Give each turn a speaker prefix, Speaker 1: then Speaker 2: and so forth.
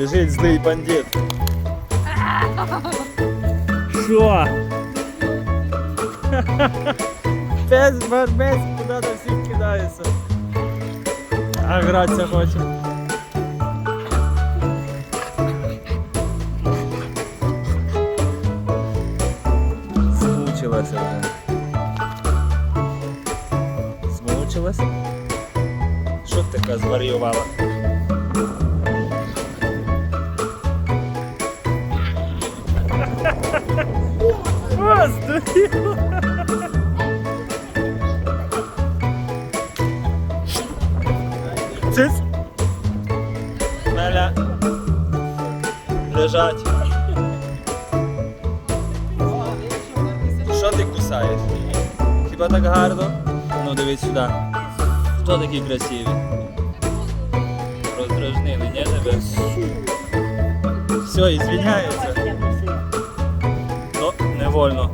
Speaker 1: Біжить злий бандит. Що? Без барбес куди-то всіх кидається. А гратися хоче. Змучилася вже. Змучилася? Що ти така зварювала? Здуріла! Цис! Неля! Лежать! Що ти кусаєш? Хіба так гарно? Ну дивись сюди. Хто такі красиві? Роздражнили, ні тебе? Все, і звільняється. Ну, не вольно.